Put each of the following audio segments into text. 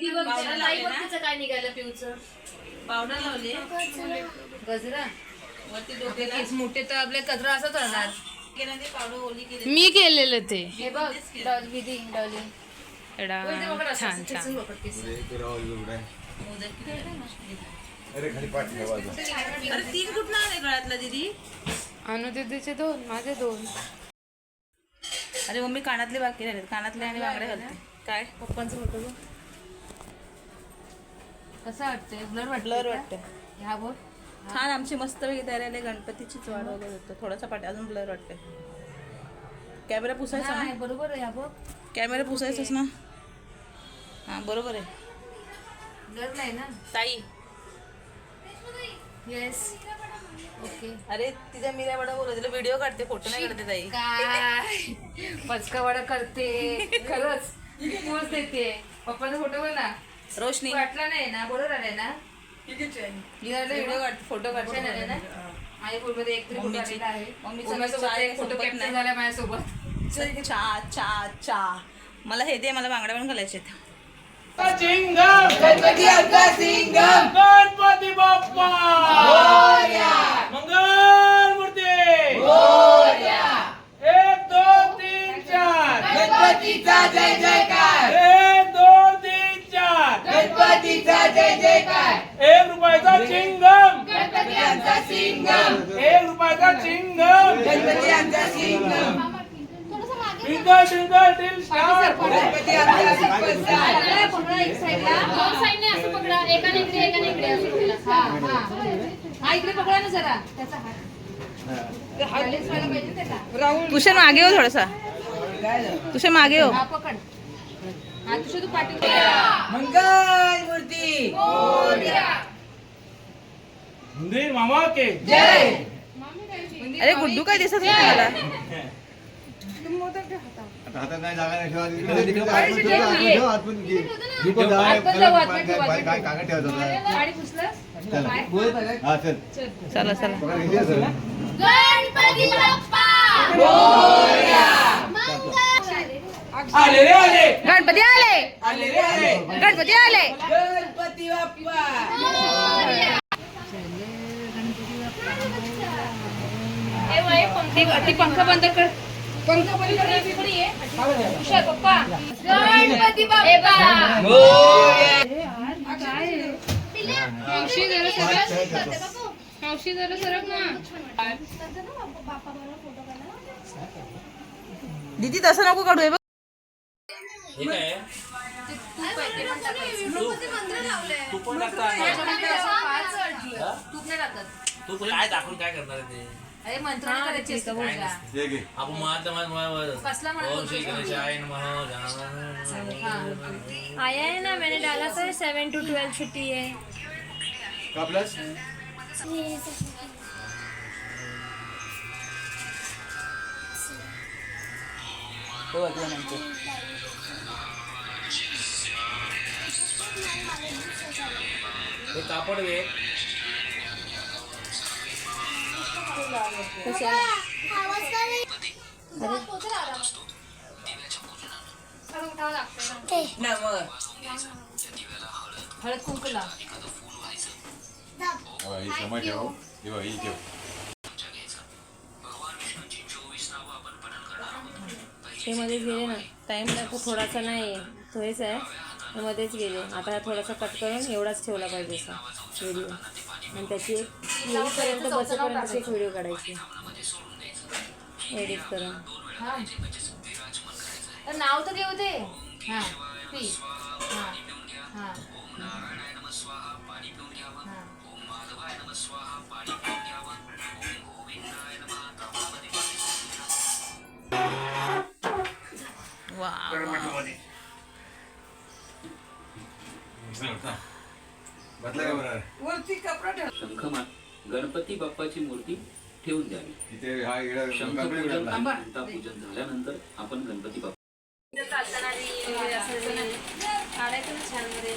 Powder लावली ना? काय निघालं पिऊचं? पावडर लावली? गजरा. वरती डोक्याला केस मोठे तर आपले कचरा असंच राहणार केलं ते पावडर ओली केली मी केलेलं ते. हे बघ डॉल विधी डॉली. एडा छान छान. अरे खाली पाठ. अरे तीन कुठं आले गळ्यातला दीदी? अनु दीदीचे दोन माझे दोन. अरे मम्मी कानातले बाकी राहिले कानातले आणि बांगड्या घालते. काय? पप्पांचा फोटो कसं वाटतंय? ब्लर वाटलं ब्लर वाटतं ह्या बघ छान आमची मस्त वेगळी तयारी आली. गणपतीचीच वाढ वगैरे होतं. थोडासा पाठी अजून ब्लर वाटतंय. कॅमेरा पुसायचा नाही बरोबर आहे बघ कॅमेरा पुसायचाच ना? हां बरोबर आहे. ब्लर नाही ना? ताई. येस अरे तिच्या मीरा बडा बोलत तिला व्हिडिओ काढते फोटो नाही काढते ताई. काय? पचकावाडा करते खरंच. पोच देते. पप्पाचा फोटो बघ. ना रोशनी वाटला नाही ना? बरोबर आलाय ना? व्हिडिओ काढते फोटो ना? काढते माझ्या फोनमध्ये एक तरी फोटो मम्मीची- आलेला आहे. मम्मीचा मम्मीसोबत चाय एक फोटो संपत कॅप्चर नाही. झाला माझ्यासोबत. चा चा चा मला हे दे मला बांगड्या पण घालायचे गणपती बाप्पा मंगल मूर्ती एक दोन तीन चार गणपतीचा जय जयकार. एक दोन तीन चार. गणपतीचा जय जयकार. एक रुपयाचा चिंगम. गणपती आमचा सिंगम एक रुपयाचा चिंगम. गणपती आमचा Singham twinkle twinkle till star. Ganpati आमचा सुपरस्टार हा इकडे पकडा ना जरा त्याचा हात पाहिजे त्याला तुषार मागे हो थोडासा. तुषार मागे हो. पकड. तुझ्या तू पाठी मंगल मूर्ती मंदिर मामा के. जय. अरे गुड्डू काय दिसत नाही मला आता हातात नाही जागा नाही ठेवा. इकडे- तिकडे आले आले रे आले. गणपती आले. गणपती बाप्पा. ती पंख बंद कर. पंख बंद कर. हुशार पप्पा. गणपती बाप्पा. मावशी जरा सरक. मावशी जरा सरक ना. दीदी तसं नको काढू. हे तूप तू काय दाखवून काय करणार आहे ते? अरे मंत्राने करायची असते पूजा हे घे. आपण मग कसला म्हणत ओम श्री गणेशाय नमः आया है ना मैंने डाला था सेवन टू ट्वेल्व छुट्टी है। कापलास? हो, हे कापड घे. हळद कुंकू लाव समोर ठेव. बघ, ठेव. ते मध्येच गेले ना. टाइम लागतो थोडासा नाही थोडेच आहे. ते मध्येच गेले. आता हा थोडासा कट करून एवढाच ठेवला पाहिजे असा व्हिडिओ आणि त्याची एक येईपर्यंत बसेपर्यंत एक व्हिडिओ काढायची. एडिट करून. हा. तर नाव तर देऊ दे. हा. हा. हा. बदला का बरं? शंखमान गणपती बाप्पाची मूर्ती ठेवून द्यावी. इथे हा शंखपूजन. आणि घंटापूजन झाल्यानंतर आपण गणपती बाप्पा ना छानमध्ये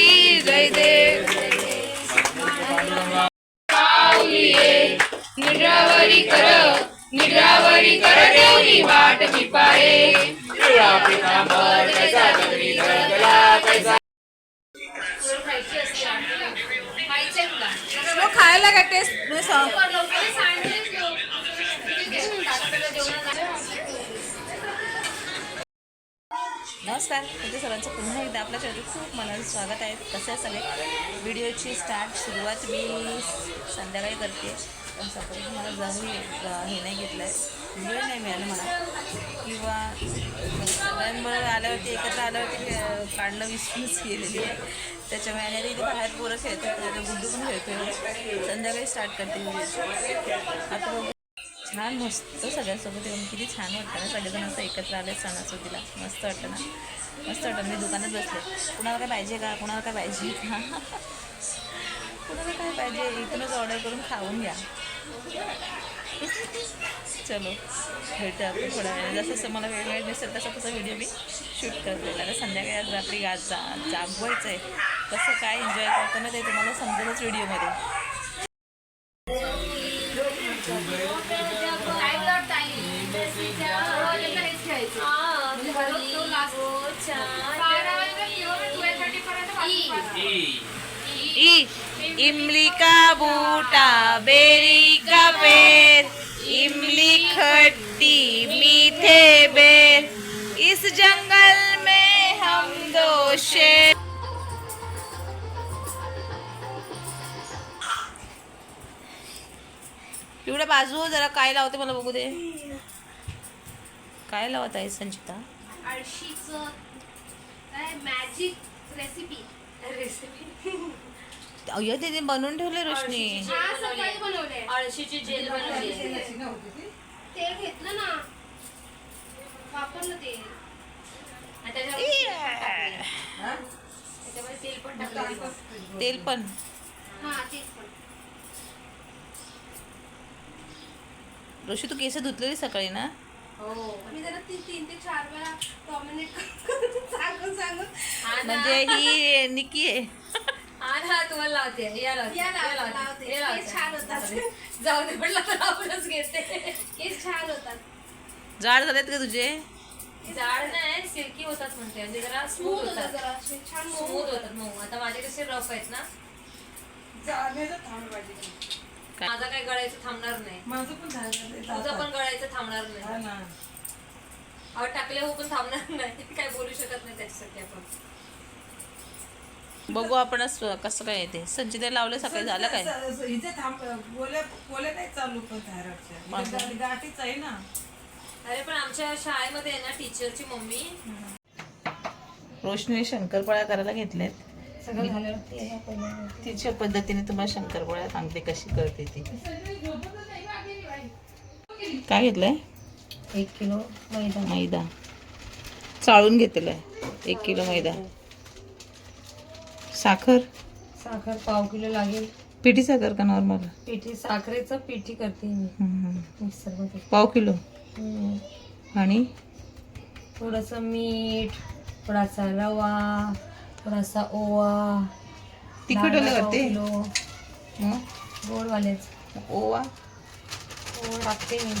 यावरी करदेवनी वाट मी पाये खायला काय टेस्ट नमस्कार तुमच्या सर्वांचं पुन्हा एकदा आपल्या चॅनल खूप मनाचं स्वागत आहे. कसं सगळे? व्हिडिओची स्टार्ट सुरुवात मी संध्याकाळी करते. पण सकाळी मला मी हे नाही घेतलं आहे वेळ नाही मिळालं मला किंवा सगळ्यांबरोबर आल्यावरती एकत्र आल्यावरती काढणं विसरूनच गेलेली आहे. त्याच्यामुळे आणि आता इथे बाहेर पोरं खेळतात त्याचा गुड्डू पण खेळतो संध्याकाळी स्टार्ट करते आता छान मस्त सगळ्यांसोबत येऊन किती छान वाटतं ना. सगळेजण असं एकत्र आले सणासुदीला. मस्त वाटतं ना. मस्त वाटतं. मी दुकानात बसले. कुणाला काय पाहिजे का? कुणाला काय पाहिजे? का कुणाला काय पाहिजे? इथूनच ऑर्डर करून खाऊन घ्या. चलो भेटू आपण थोड्या वेळ जसं जसं मला वेळ वेळ दिसेल तसा तसा व्हिडिओ मी शूट करते. आता संध्याकाळी आज रात्री गा जा जागवायचं आहे कसं काय एन्जॉय करतो ना ते तुम्हाला समजेलच व्हिडिओमध्ये इमली का बूटा बेरी का पेड़ इमली खट्टी मीठे बेर। इस जंगल में हम दो शेर। पिवड्या बाजू जरा काय लावते मला बघू दे. काय लावत आहे संचिता? आळशीचं काय मॅजिक रेसिपी रेसिपी अय्या ते बनवून ठेवले रोशनी. हा सकाळी बनवलंय अळशीची जेल बनवली. तेल घेतलं ना. वापरलं तेल. त्याच्यामध्ये तेल पण टाकलं. तेल पण. हा तेच पण. रोशी तू केस धुतलेली सकाळी ना? मी जरा तीन तीन ते चार वेळा डॉमिनेट सांगून सांगून. म्हणजे ही निकी आहे. हा तुम्हाला लावते. या लावते. या या लावते, लावते. लावते. हे लावते. केस छान होतात. जाऊ दे म्हटलं तर आपणच घेते. केस छान होतात. जाड झालेत का तुझे? जाड नाही सिल्की होतात म्हणते. म्हणजे जरा स्मूथ स्मूथ होतात होतात. जरा असे छान मऊ स्मूथ होतात मऊ. आता माझे कसे रफ आहेत ना. जाण्याचं थांब पाहिजे काय? माझा काय गळायचं थांबणार नाही. माझं पण तुझं पण गळायचं थांबणार नाही. ना. अहो टाकले हो पण थांबणार नाही. काय बोलू शकत नाही त्याच्यासाठी आपण. बघू आपण असं- कसं काय येते संचिता लावलं सकाळी झालं काय? इथे थांब बोले बोले नाही चालू पण थायरॉइडच्या माझं? इथे गाठीच आहे ना. अरे पण आमच्या शाळेमध्ये आहे ना टीचरची मम्मी. रोशनीने शंकरपोळ्या करायला घेतल्यात तिच्या पद्धतीने तुम्हाला शंकरपोळ्या सांगते कशी करते ती. काय घेतलंय? एक किलो मैदा. मैदा. चाळून घेतलेला आहे. एक किलो मैदा. साखर? साखर पाव किलो लागेल. पिठी साखर का नॉर्मल पिठी साखरेचं पिठी करते मी. मिक्सरमध्ये. पाव किलो? हम्म. आणि? थोडंसं मीठ थोडासा रवा थोडासा ओवा तिखट डाळ पाव करते किलो गोडवालेच. ओवा? ओवा टाकते मी.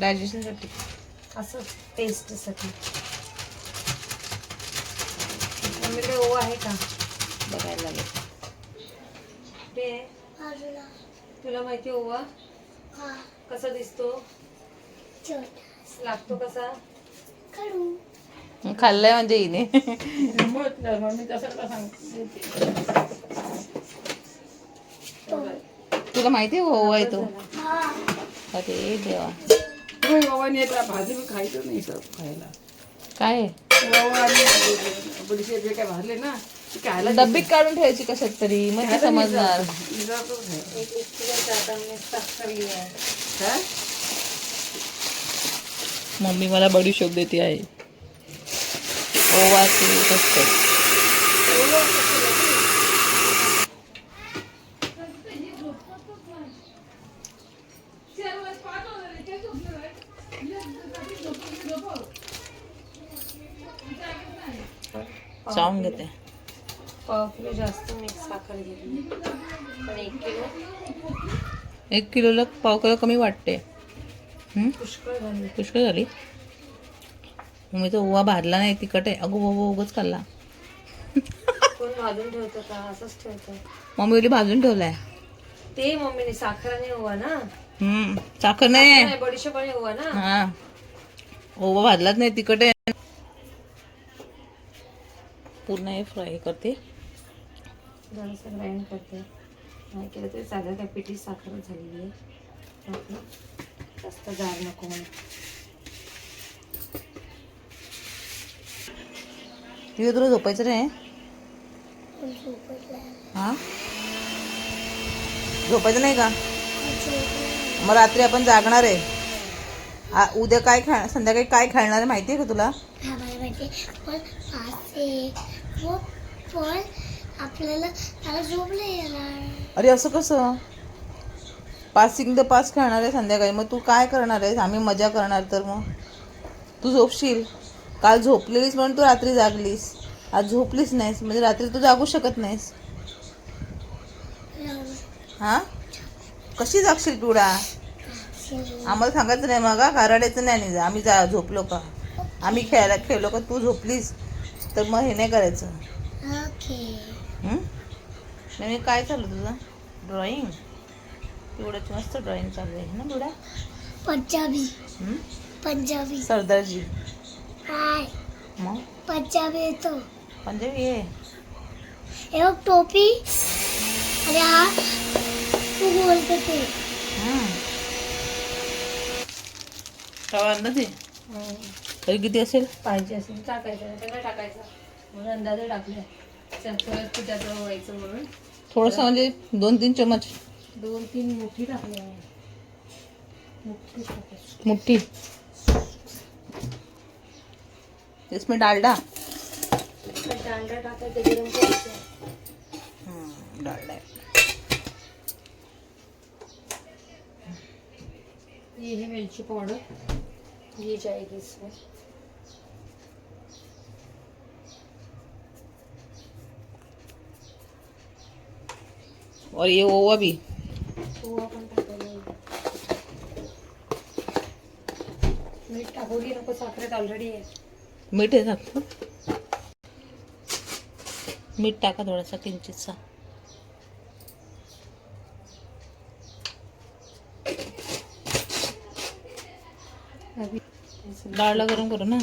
डायजेशनसाठी. असं टेस्टसाठी मम्मीकडे ओवा आहे का? बघायला लागेल. तुला माहिती आहे ओवा कसा दिसतो? लागतो कसा? खाल्लंय म्हणजे हिने. तुला माहिती आहे ओवा आहे तो? अरे देवा. येत भाजी खायचं नाही सर खायला. काय? बाबा आणि काय भाजले ना डब्बीत काढून ठेवायची कशात तरी मग ते समजणार. मम्मी मला बडीशोप देते आहे ओवाची कष्ट चावून घेते पाव किलो जास्त मिक्स साखर घेतली पण एक किलो एक किलोला पाव किलो कमी वाटते? पुष्कळ झाली पुष्कळ झाली. मी तो ओवा भाजला नाही तिखट आहे. अगो बाबा उगच खाल्ला. कोण भाजून ठेवतं का? असंच ठेवतं. मम्मी बोली भाजून ठेवलाय. ते मम्मीने साखराने हुआ ना? हम्म साखर नाही. बडीशेपाने हुआ ना? हा. ओवा भाजलाच नाही तिखट आहे. पूर्ण हे फ्राय करते. जरासं ग्राइंड करते. नाही केलं तरी चालेल काय पिठी साखर झालेली आहे. आपली जास्त जाड नको म्हणून. तिथे तुला झोपायचं नाही? हा? झोपायचं नाही का? मग रात्री आपण जागणार आहे. आ- उद्या काय खा संध्याकाळी काय खेळणार आहे माहिती आहे का तुला? आपल्याला झोप नाही येणार. अरे असं कसं? पासिंग द पास खेळणार आहे संध्याकाळी. मग तू काय करणार आहेस? आम्ही मजा करणार तर मग? तू झोपशील. काल झोपलेलीस म्हणून तू रात्री जागलीस. आज झोपलीस नाहीस. म्हणजे रात्री तू जागू शकत नाहीस. हा? कशी जागशील तुडा आम्हाला सांगायचं नाही मग. हा, रडायचं नाही आणि जा आम्ही जा झोपलो का? आम्ही खेळायला खेळलो का? तू झोपलीस. तर मग हे नाही करायचं. नाही काय चालू तुझं? ड्रॉइंग एवढंच मस्त ड्रॉइंग चालू आहे ना बुडा? पंजाबी? पंजाबी. सरदारजी. काय मग? पंजाबी येतो पंजाबी आहे? हे बघ टोपी. आणि हा तू बोलतो ते. हं. तवा अंदाज आहे तरी किती असेल? पाहिजे असेल टाकायचं. टाकायचं. म्हणून अंदाजे टाकले पिठाचं व्हायचं म्हणून. थोडंसं म्हणजे दोन तीन चमच दोन तीन मोठी टाकली मोठी इसमें डालडा. डांडा टाकायचं गरम करायचं. हं, डालडा आहे. ये है मिर्ची पाउडर ये जाएगी इसमें. और ये ओवा भी। मीठ टाकू की नको साखरेत ऑलरेडी आहे मीठ आहे टाकतो मीठ टाका थोडासा किंचितसा डालडा गरम करो ना।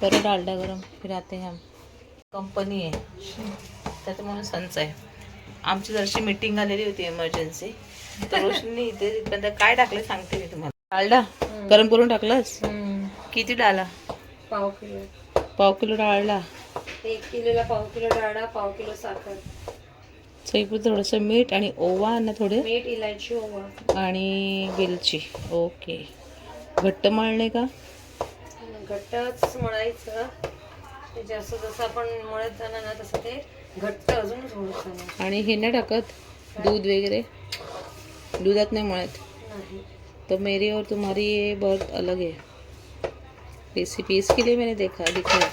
करो डालडा गरम फिर आते हैं हम। कंपनी आहे त्याच्यामुळे संच आहे। आमची जरशी मीटिंग आलेली होती इमर्जन्सी तर रोशनी इथे तिथपर्यंत काय टाकलं सांगते मी तुम्हाला. डालडा? गरम करून टाकलंस? किती डाला? पाव किलो. पाव किलो डाळला एक किलोला पाव किलो डाळा पाव किलो साखर. चईपूर थोडंसं मीठ आणि ओवा आणि थोडे. मीठ इलायची ओवा. आणि वेलची. ओके. घट्ट मळणे का? घट्टच मळायचं. ते जास्त जसं आपण मळत जाणार ना तसं ते घट्ट अजून आणि हे नाही टाकत. दूध वगैरे. दुधात नाही मळत. तो मेरी और तुम्हारी ये बहुत अलग है रेसिपी इसके लिए मैंने देखा दिखाया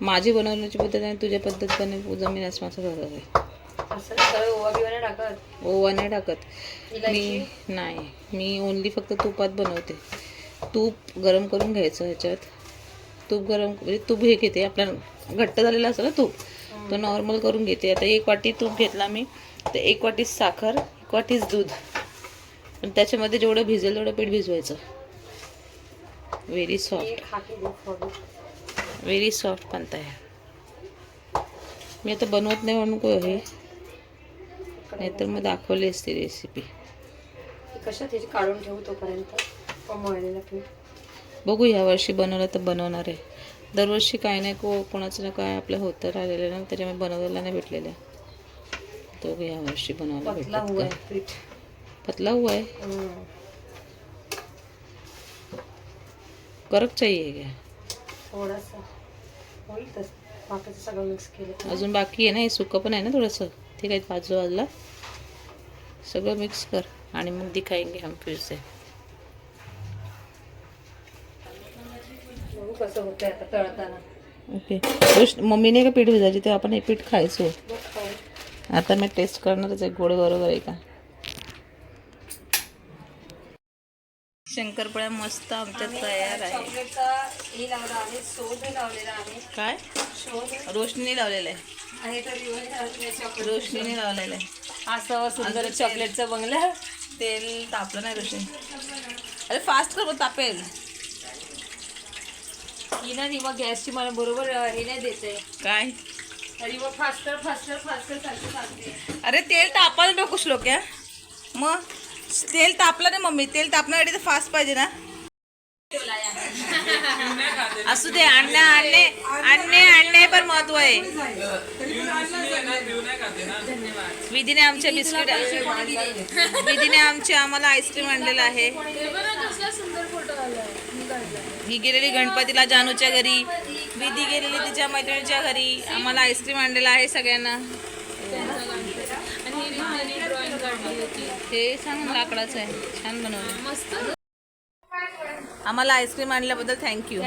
माझी बनवण्याची पद्धत आणि तुझ्या पद्धत जमीन आसमानचा फरक आहे ओवा नाही टाकत? ओवा नाही टाकत. मी नाही. मी ओनली फक्त तुपात बनवते. तूप गरम करून घ्यायचं ह्याच्यात. तूप गरम म्हणजे तूप हे घेते. आपल्या घट्ट झालेलं असतं ना तूप. तो नॉर्मल करून घेते. आता एक वाटी तूप घेतला मी तर एक वाटी साखर एक वाटीच दूध. आणि त्याच्यामध्ये जेवढं भिजेल तेवढं पीठ भिजवायचं. व्हेरी सॉफ्ट व्हेरी सॉफ्ट बनत आहे मी आता बनवत नाही म्हणून को हे? नाहीतर मग दाखवली असती रेसिपी कशा त्याची काढून ठेवू तोपर्यंत. बघू ह्या वर्षी बनवलं तर बनवणार आहे. दरवर्षी काय नाही को कोणाचं ना काय आपलं होतं राहिलेलं ना त्याच्यामुळे बनवायला नाही भेटलेलं. तो ह्या वर्षी बनवायला पतला भेटलं है पतला हुआ है हम्म. करक चाहिए क्या थोडासा. सगळं मिक्स केलं अजून बाकी आहे ना हे सुकं पण आहे ना थोडंसं? ठीक आहे बाजू बाजूला. सगळं मिक्स कर. आणि मग दिखाएंगे हम फिर से. कसं आता तळताना ओके. मम्मीने का पीठ भिजायची? तेव्हा आपण हे पीठ खायचो. आता मी टेस्ट करणारच आहे. गोड बरोबर आहे का? शंकरपाळ्या मस्त आमच्या तयार आहे. हे काय? शोध रोशनी लावलेलं आहे. रोशनीने लावलेलं आहे. असं सुंदर चॉकलेटचा बंगला. तेल तापलं नाही रोशनी अरे फास्ट कर तापेल. ही ना रिवा गॅसची मला बरोबर हे नाही देते काय? रिवा फास्टर फास्टर फास्टर सारखं सांगते अरे तेल तापायला नको श्लोक या मग? तेल तापलं नाही मम्मी तेल तापण्यासाठी तर फास्ट पाहिजे ना. असू दे आणणे आणणे आणणे आणणे पण महत्त्व आहे. विधीने आमच्या बिस्किट विधीने आमची आम्हाला आईस्क्रीम आणलेलं आहे. ही गेलेली गणपतीला जानूच्या घरी विधी गेलेली तिच्या मैत्रिणीच्या घरी आम्हाला आईस्क्रीम आणलेलं आहे सगळ्यांना. हे सांग ना, लाकडाचं आहे. छान बनवलं. आम्हाला आईस्क्रीम आणल्याबद्दल थँक्यू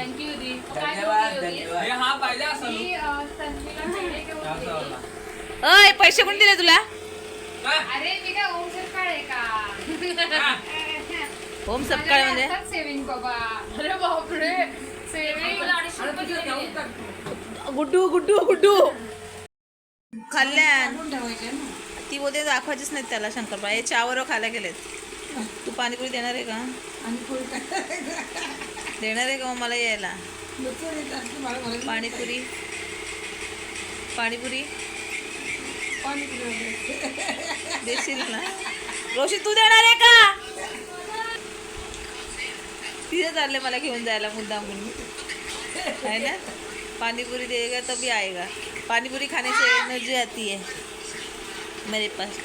हा अय पैसे कोणी दिले तुला? अरे मी काय होम सपकाळ म्हणजे सेविंग बाबा. अरे बापरे. सेविंग. गुड्डू गुड्डू गुड्डू. खाल्ल्यान. ती बोलते दाखवायचीच नाही त्याला शंकरपाळ हे चहावर खायला गेलेत. तू पाणीपुरी देणार आहे का? देणार आहे का मग मला यायला? पाणीपुरी. पाणीपुरी? देशील ना? रोशी तू देणार आहे का तिथे चालले मला घेऊन जायला मुद्दा म्हणून है ना? पानीपुरी देगा तभी आएगा. पानीपुरी खाने से एनर्जी आती है मेरे पास.